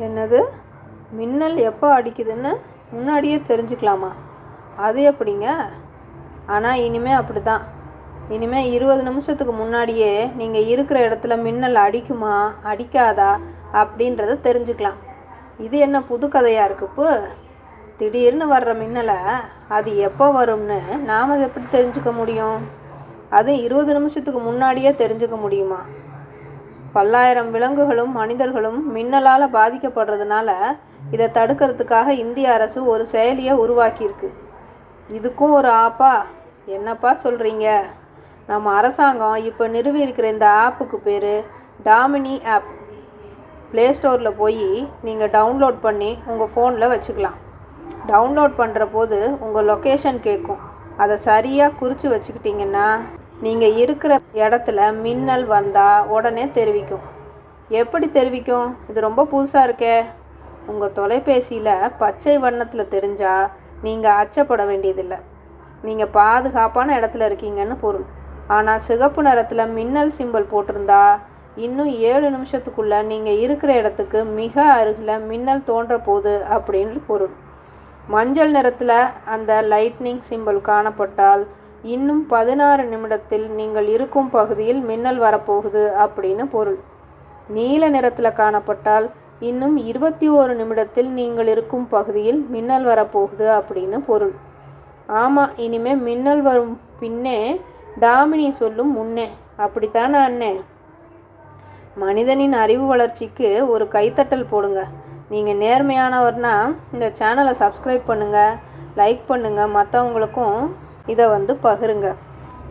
என்னது? மின்னல் எப்போ அடிக்குதுன்னு முன்னாடியே தெரிஞ்சுக்கலாமா? அது எப்படிங்க? ஆனால் இனிமேல் அப்படி தான் இனிமேல் இருபது நிமிஷத்துக்கு முன்னாடியே நீங்கள் இருக்கிற இடத்துல மின்னல் அடிக்குமா அடிக்காதா அப்படின்றத தெரிஞ்சுக்கலாம். இது என்ன புது கதையாக இருக்குப்பு திடீர்னு வர்ற மின்னலை அது எப்போ வரும்னு நாம் அதை எப்படி தெரிஞ்சுக்க முடியும்? அது இருபது நிமிஷத்துக்கு முன்னாடியே தெரிஞ்சுக்க முடியுமா? பல்லாயிரம் விலங்குகளும் மனிதர்களும் மின்னலால் பாதிக்கப்படுறதுனால இதை தடுக்கிறதுக்காக இந்திய அரசு ஒரு செயலியை உருவாக்கியிருக்கு. இதுக்கும் ஒரு ஆப்பா? என்னப்பா சொல்கிறீங்க நம்ம அரசாங்கம் இப்போ நிறுவி இருக்கிற இந்த ஆப்புக்கு பேர் டாமினி ஆப். ப்ளே ஸ்டோரில் போய் நீங்கள் டவுன்லோட் பண்ணி உங்கள் ஃபோனில் வச்சுக்கலாம். டவுன்லோட் பண்ணுற போது உங்கள் லொக்கேஷன் கேட்கும் அதை சரியாக குறித்து வச்சுக்கிட்டிங்கன்னா நீங்கள் இருக்கிற இடத்துல மின்னல் வந்தால் உடனே தெரிவிக்கும். எப்படி தெரிவிக்கும்? இது ரொம்ப புதுசாக இருக்கே. உங்கள் தொலைபேசியில் பச்சை வண்ணத்தில் தெரிஞ்சால் நீங்கள் அச்சப்பட வேண்டியதில்லை. நீங்கள் பாதுகாப்பான இடத்துல இருக்கீங்கன்னு பொருள். ஆனால் சிகப்பு நிறத்தில் மின்னல் சிம்பல் போட்டிருந்தா இன்னும் ஏழு நிமிஷத்துக்குள்ளே நீங்கள் இருக்கிற இடத்துக்கு மிக அருகில் மின்னல் தோன்ற போகுது அப்படின்னு பொருள். மஞ்சள் நிறத்தில் அந்த லைட்னிங் சிம்பல் காணப்பட்டால் இன்னும் பதினாறு நிமிடத்தில் நீங்கள் இருக்கும் பகுதியில் மின்னல் வரப்போகுது அப்படின்னு பொருள். நீல நிறத்தில் காணப்பட்டால் இன்னும் இருபத்தி ஓரு நிமிடத்தில் நீங்கள் இருக்கும் பகுதியில் மின்னல் வரப்போகுது அப்படின்னு பொருள். ஆமாம் இனிமே மின்னல் வரும் பின்னே டாமினி சொல்லும் முன்னே. அப்படித்தானே அண்ணே? மனிதனின் அறிவு வளர்ச்சிக்கு ஒரு கைத்தட்டல் போடுங்க. நீங்கள் நேர்மையானவர்னா இந்த சேனலை சப்ஸ்கிரைப் பண்ணுங்கள் லைக் பண்ணுங்கள் மற்றவங்களுக்கும் இதை வந்து பகிருங்க.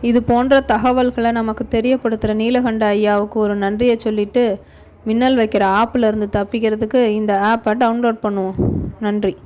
இது போன்ற தகவல்களை நமக்கு தெரியப்படுத்துகிற நீலகண்ட ஐயாவுக்கு ஒரு நன்றியை சொல்லிட்டு மின்னல் வைக்கிற ஆப்பில் இருந்து தப்பிக்கிறதுக்கு இந்த ஆப்பை டவுன்லோட் பண்ணுவோம். நன்றி.